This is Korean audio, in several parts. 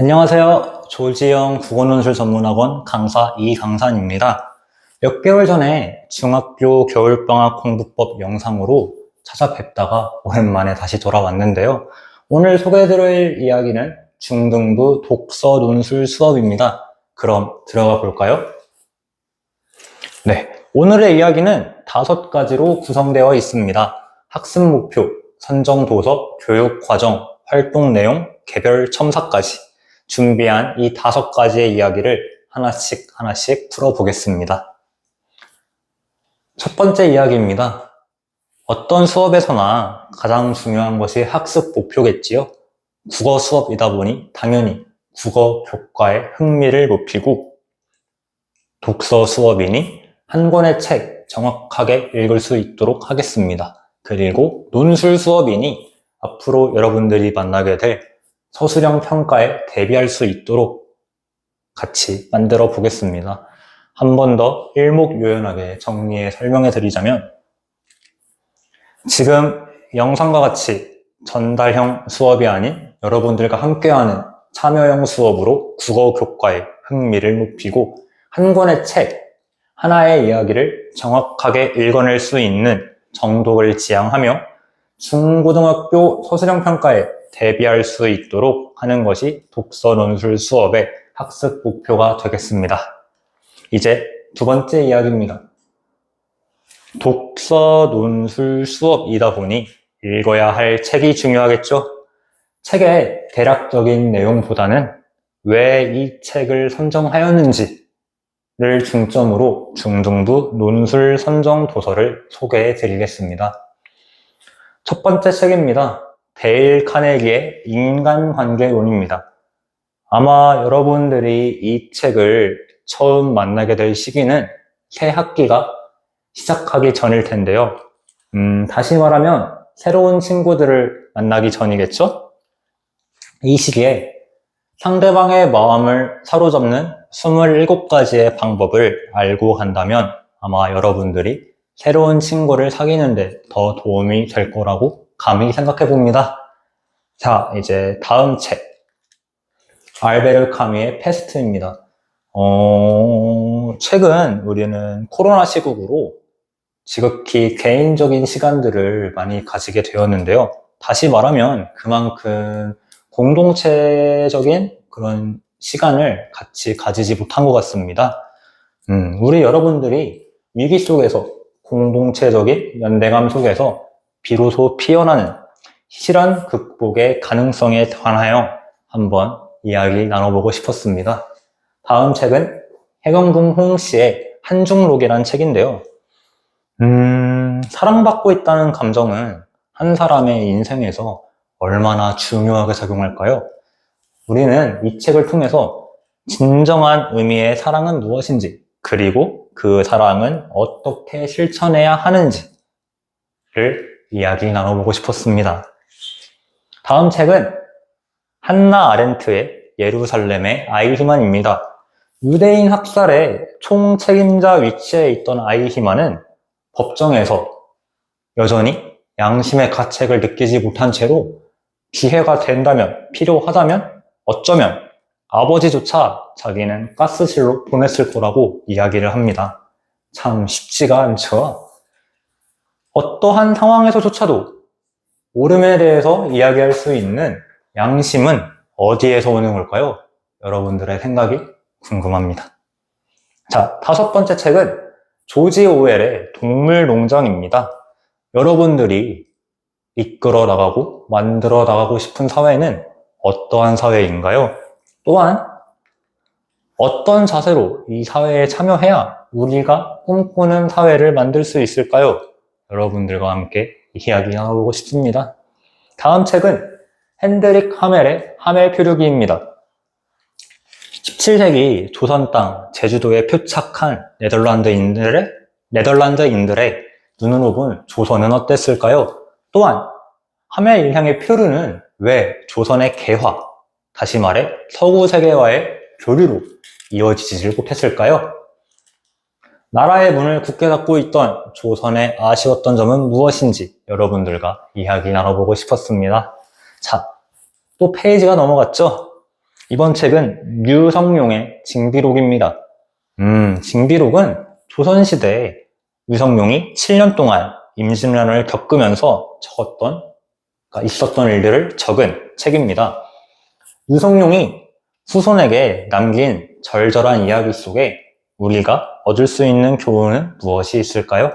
안녕하세요. 조지영 국어논술 전문학원 강사 이강산입니다. 몇 개월 전에 중학교 겨울방학 공부법 영상으로 찾아뵙다가 오랜만에 다시 돌아왔는데요. 오늘 소개해드릴 이야기는 중등부 독서 논술 수업입니다. 그럼 들어가 볼까요? 네. 오늘의 이야기는 다섯 가지로 구성되어 있습니다. 학습 목표, 선정 도서, 교육 과정, 활동 내용, 개별 첨삭까지 준비한 이 다섯 가지의 이야기를 하나씩 하나씩 풀어보겠습니다. 첫 번째 이야기입니다. 어떤 수업에서나 가장 중요한 것이 학습 목표겠지요. 국어 수업이다 보니 당연히 국어 교과의 흥미를 높이고 독서 수업이니 한 권의 책 정확하게 읽을 수 있도록 하겠습니다. 그리고 논술 수업이니 앞으로 여러분들이 만나게 될 서술형 평가에 대비할 수 있도록 같이 만들어 보겠습니다. 한 번 더 일목요연하게 정리해 설명해 드리자면 지금 영상과 같이 전달형 수업이 아닌 여러분들과 함께하는 참여형 수업으로 국어 교과의 흥미를 높이고 한 권의 책 하나의 이야기를 정확하게 읽어낼 수 있는 정도를 지향하며 중고등학교 서술형 평가에 대비할 수 있도록 하는 것이 독서 논술 수업의 학습 목표가 되겠습니다. 이제 두 번째 이야기입니다. 독서 논술 수업이다 보니 읽어야 할 책이 중요하겠죠? 책의 대략적인 내용보다는 왜 이 책을 선정하였는지를 중점으로 중등부 논술 선정 도서를 소개해 드리겠습니다. 첫 번째 책입니다. 데일 카네기의 인간관계론입니다. 아마 여러분들이 이 책을 처음 만나게 될 시기는 새 학기가 시작하기 전일 텐데요. 음, 다시 말하면 새로운 친구들을 만나기 전이겠죠? 이 시기에 상대방의 마음을 사로잡는 27가지의 방법을 알고 간다면 아마 여러분들이 새로운 친구를 사귀는데 더 도움이 될 거라고 감히 생각해 봅니다. 자, 이제 다음 책. 알베르 카미의 패스트입니다. 어, 최근 우리는 코로나 시국으로 지극히 개인적인 시간들을 많이 가지게 되었는데요. 다시 말하면 그만큼 공동체적인 그런 시간을 같이 가지지 못한 것 같습니다. 음, 우리 여러분들이 위기 속에서 공동체적인 연대감 속에서 비로소 피어나는 실현 극복의 가능성에 관하여 한번 이야기 나눠보고 싶었습니다. 다음 책은 해경궁 홍 씨의 한중록이라는 책인데요. 음, 사랑받고 있다는 감정은 한 사람의 인생에서 얼마나 중요하게 작용할까요? 우리는 이 책을 통해서 진정한 의미의 사랑은 무엇인지, 그리고 그 사랑은 어떻게 실천해야 하는지를 이야기 나눠보고 싶었습니다. 다음 책은 한나 아렌트의 예루살렘의 아이히만입니다. 유대인 학살의 총책임자 위치에 있던 아이히만은 법정에서 여전히 양심의 가책을 느끼지 못한 채로 기회가 된다면, 필요하다면, 어쩌면 아버지조차 자기는 가스실로 보냈을 거라고 이야기를 합니다. 참 쉽지가 않죠. 어떠한 상황에서조차도 옳음에 대해서 이야기할 수 있는 양심은 어디에서 오는 걸까요? 여러분들의 생각이 궁금합니다. 자, 다섯 번째 책은 조지 오웰의 동물 농장입니다. 여러분들이 이끌어 나가고 만들어 나가고 싶은 사회는 어떠한 사회인가요? 또한 어떤 자세로 이 사회에 참여해야 우리가 꿈꾸는 사회를 만들 수 있을까요? 여러분들과 함께 이야기 나눠보고 싶습니다. 다음 책은 핸드릭 하멜의 하멜 표류기입니다. 17세기 조선 땅 제주도에 표착한 네덜란드인들의 네덜란드인들의 눈을 본 조선은 어땠을까요? 또한 하멜 일향의 표류는 왜 조선의 개화, 다시 말해 서구 세계와의 교류로 이어지지를 못했을까요? 나라의 문을 굳게 닫고 있던 조선의 아쉬웠던 점은 무엇인지 여러분들과 이야기 나눠보고 싶었습니다. 자, 또 페이지가 넘어갔죠? 이번 책은 유성룡의 징비록입니다. 음, 징비록은 조선시대에 유성룡이 7년 동안 임진왜란을 겪으면서 적었던, 그러니까 있었던 일들을 적은 책입니다. 유성룡이 후손에게 남긴 절절한 이야기 속에 우리가 얻을 수 있는 교훈은 무엇이 있을까요?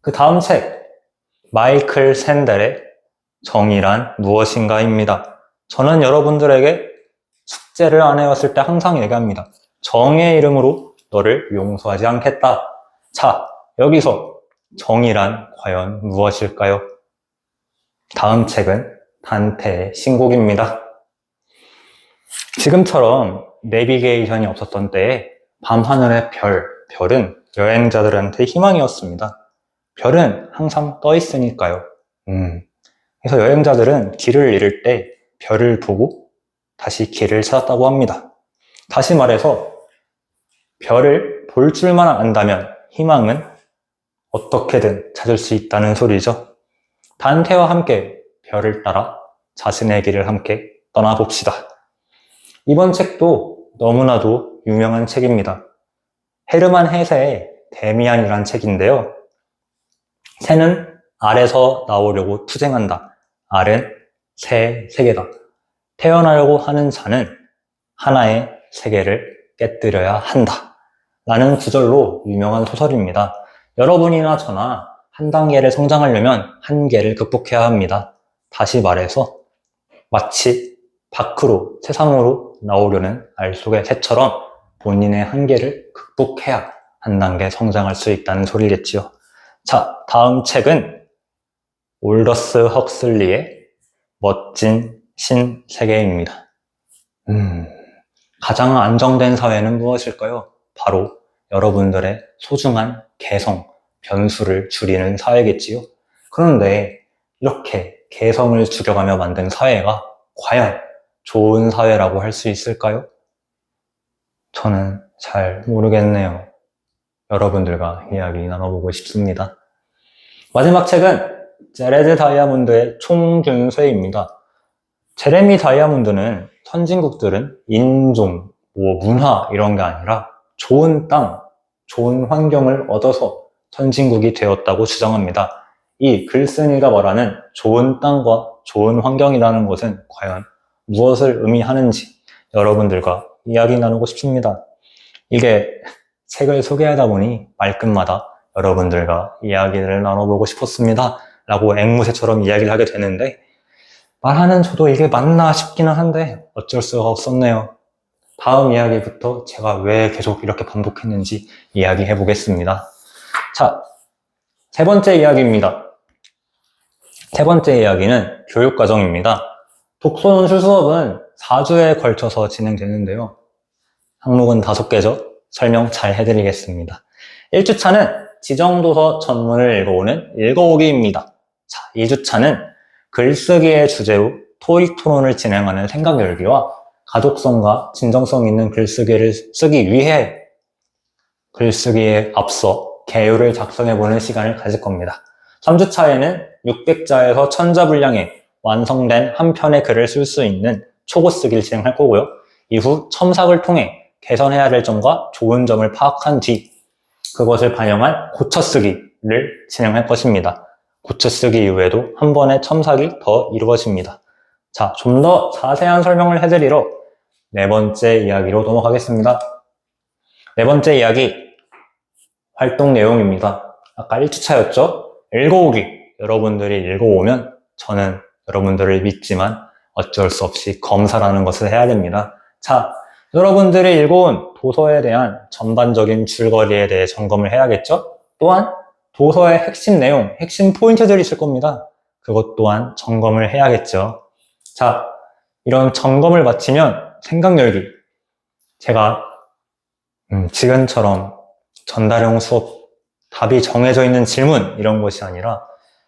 그 다음 책, 마이클 샌델의 정의란 무엇인가입니다. 저는 여러분들에게 숙제를 안 해왔을 때 항상 얘기합니다. 정의 이름으로 너를 용서하지 않겠다. 자, 여기서 정의란 과연 무엇일까요? 다음 책은 단테의 신곡입니다. 지금처럼 내비게이션이 없었던 때에 밤하늘의 별, 별은 여행자들한테 희망이었습니다. 별은 항상 떠 있으니까요. 음. 그래서 여행자들은 길을 잃을 때 별을 보고 다시 길을 찾았다고 합니다. 다시 말해서 별을 볼 줄만 안다면 희망은 어떻게든 찾을 수 있다는 소리죠. 단테와 함께 별을 따라 자신의 길을 함께 떠나봅시다. 이번 책도 너무나도 유명한 책입니다. 헤르만 헤세의 데미안이란 책인데요. 새는 알에서 나오려고 투쟁한다. 알은 새 세계다. 태어나려고 하는 자는 하나의 세계를 깨뜨려야 한다. 라는 구절로 유명한 소설입니다. 여러분이나 저나 한 단계를 성장하려면 한계를 극복해야 합니다. 다시 말해서 마치 밖으로 세상으로 나오려는 알 속의 새처럼 본인의 한계를 극복해야 한 단계 성장할 수 있다는 소리겠지요. 자, 다음 책은 올더스 헉슬리의 멋진 신세계입니다. 음, 가장 안정된 사회는 무엇일까요? 바로 여러분들의 소중한 개성, 변수를 줄이는 사회겠지요. 그런데 이렇게 개성을 죽여가며 만든 사회가 과연 좋은 사회라고 할 수 있을까요? 저는 잘 모르겠네요. 여러분들과 이야기 나눠보고 싶습니다. 마지막 책은 제레드 다이아몬드의 총균쇠입니다. 제레미 다이아몬드는 선진국들은 인종, 뭐 문화 이런 게 아니라 좋은 땅, 좋은 환경을 얻어서 선진국이 되었다고 주장합니다. 이 글쓴이가 말하는 좋은 땅과 좋은 환경이라는 것은 과연 무엇을 의미하는지 여러분들과 이야기 나누고 싶습니다. 이게 책을 소개하다 보니 말끝마다 여러분들과 이야기를 나눠보고 싶었습니다. 라고 앵무새처럼 이야기를 하게 되는데 말하는 저도 이게 맞나 싶기는 한데 어쩔 수가 없었네요. 다음 이야기부터 제가 왜 계속 이렇게 반복했는지 이야기해 보겠습니다. 자, 세 번째 이야기입니다. 세 번째 이야기는 교육과정입니다. 독서논술 수업은 4주에 걸쳐서 진행되는데요. 항목은 5개죠. 설명 잘 해드리겠습니다. 1주차는 지정도서 전문을 읽어오는 읽어오기입니다. 자, 2주차는 글쓰기의 주제로 토익 토론을 진행하는 생각 열기와 가독성과 진정성 있는 글쓰기를 쓰기 위해 글쓰기에 앞서 개요를 작성해보는 시간을 가질 겁니다. 3주차에는 600자에서 1000자 분량의 완성된 한 편의 글을 쓸 수 있는 초고 쓰기를 진행할 거고요. 이후 첨삭을 통해 개선해야 될 점과 좋은 점을 파악한 뒤 그것을 반영한 고쳐쓰기를 진행할 것입니다. 고쳐쓰기 이후에도 한 번의 첨삭이 더 이루어집니다. 자, 좀 더 자세한 설명을 해드리러 네 번째 이야기로 넘어가겠습니다. 네 번째 이야기, 활동 내용입니다. 아까 1주차였죠? 읽어오기. 여러분들이 읽어오면 저는 여러분들을 믿지만 어쩔 수 없이 검사라는 것을 해야 됩니다. 자, 여러분들이 읽어온 도서에 대한 전반적인 줄거리에 대해 점검을 해야겠죠? 또한 도서의 핵심 내용, 핵심 포인트들이 있을 겁니다. 그것 또한 점검을 해야겠죠. 자, 이런 점검을 마치면 생각 열기. 제가 음, 지금처럼 전달형 수업 답이 정해져 있는 질문 이런 것이 아니라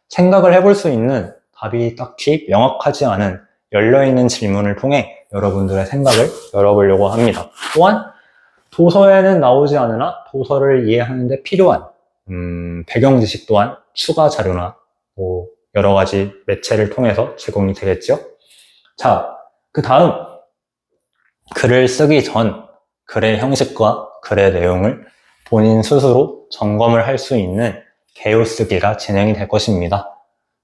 생각을 해볼 수 있는 답이 딱히 명확하지 않은 열려있는 질문을 통해 여러분들의 생각을 열어보려고 합니다. 또한 도서에는 나오지 않으나 도서를 이해하는데 필요한 음, 배경 지식 또한 추가 자료나 뭐 여러 가지 매체를 통해서 제공이 되겠죠. 자, 그 다음 글을 쓰기 전 글의 형식과 글의 내용을 본인 스스로 점검을 할 수 있는 개요쓰기가 진행이 될 것입니다.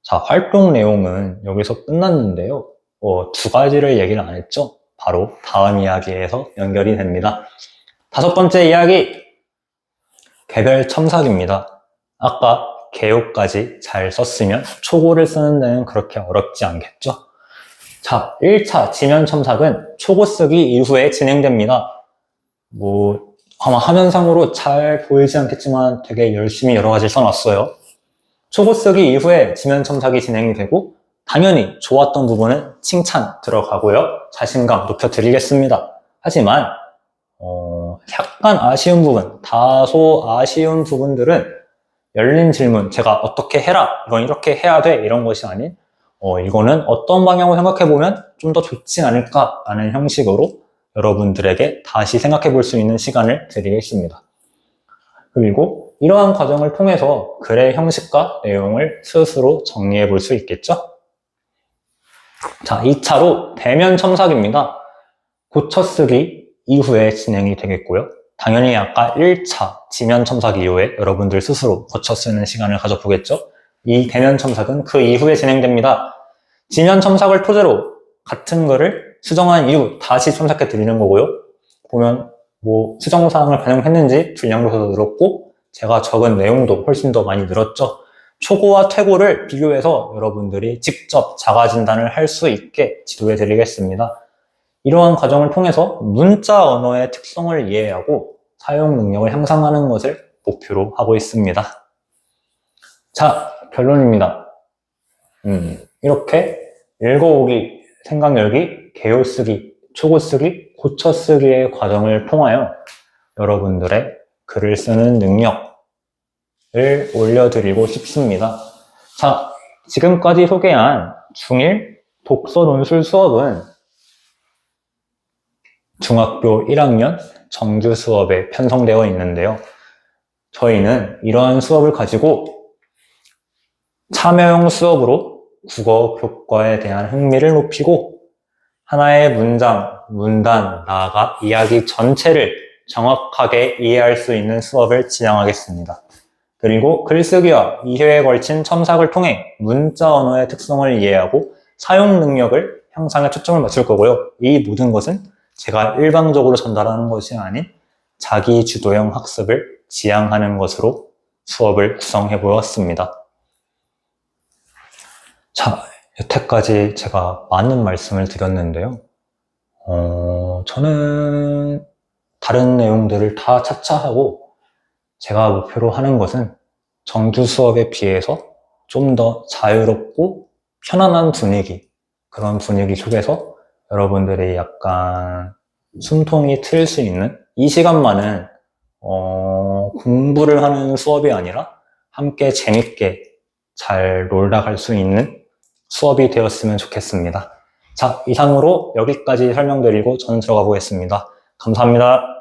자, 활동 내용은 여기서 끝났는데요. 어, 두 가지를 얘기를 안 했죠? 바로 다음 이야기에서 연결이 됩니다. 다섯 번째 이야기, 개별 첨삭입니다. 아까 개요까지 잘 썼으면 초고를 쓰는 데는 그렇게 어렵지 않겠죠? 자, 1차 지면 첨삭은 초고 쓰기 이후에 진행됩니다. 뭐, 아마 화면상으로 잘 보이지 않겠지만 되게 열심히 여러 가지 써놨어요. 초고 쓰기 이후에 지면 첨삭이 진행이 되고, 당연히 좋았던 부분은 칭찬 들어가고요. 자신감 높여드리겠습니다. 하지만, 어, 약간 아쉬운 부분, 다소 아쉬운 부분들은 열린 질문, 제가 어떻게 해라, 이건 이렇게 해야 돼, 이런 것이 아닌, 어, 이거는 어떤 방향으로 생각해보면 좀 더 좋지 않을까라는 형식으로 여러분들에게 다시 생각해 볼 수 있는 시간을 드리겠습니다. 그리고 이러한 과정을 통해서 글의 형식과 내용을 스스로 정리해 볼 수 있겠죠? 자, 2차로 대면 첨삭입니다. 고쳐쓰기 이후에 진행이 되겠고요. 당연히 아까 1차 지면 첨삭 이후에 여러분들 스스로 고쳐 쓰는 시간을 가져보겠죠? 이 대면 첨삭은 그 이후에 진행됩니다. 지면 첨삭을 토대로 같은 글을 수정한 이후 다시 첨삭해 드리는 거고요. 보면 뭐 수정 사항을 반영했는지 분량도 더 늘었고 제가 적은 내용도 훨씬 더 많이 늘었죠. 초고와 퇴고를 비교해서 여러분들이 직접 자가 진단을 할 수 있게 지도해 드리겠습니다. 이러한 과정을 통해서 문자 언어의 특성을 이해하고 사용 능력을 향상하는 것을 목표로 하고 있습니다. 자, 결론입니다. 음, 이렇게 읽어오기, 생각 열기, 개요 쓰기, 초고 쓰기, 고쳐 쓰기의 과정을 통하여 여러분들의 글을 쓰는 능력을 올려드리고 싶습니다. 자, 지금까지 소개한 중1 독서 논술 수업은 중학교 1학년 정규 수업에 편성되어 있는데요. 저희는 이러한 수업을 가지고 참여형 수업으로 국어 교과에 대한 흥미를 높이고 하나의 문장, 문단, 나아가 이야기 전체를 정확하게 이해할 수 있는 수업을 진행하겠습니다. 그리고 글쓰기와 이해에 걸친 첨삭을 통해 문자 언어의 특성을 이해하고 사용 능력을 향상에 초점을 맞출 거고요. 이 모든 것은 제가 일방적으로 전달하는 것이 아닌 자기 주도형 학습을 지향하는 것으로 수업을 구성해 보았습니다. 자, 여태까지 제가 많은 말씀을 드렸는데요. 어, 저는 다른 내용들을 다 차차하고 제가 목표로 하는 것은 정규 수업에 비해서 좀 더 자유롭고 편안한 분위기, 그런 분위기 속에서 여러분들이 약간 숨통이 트일 수 있는 이 시간만은 어, 공부를 하는 수업이 아니라 함께 재밌게 잘 놀다 갈 수 있는 수업이 되었으면 좋겠습니다. 자, 이상으로 여기까지 설명드리고 저는 들어가 보겠습니다. 감사합니다.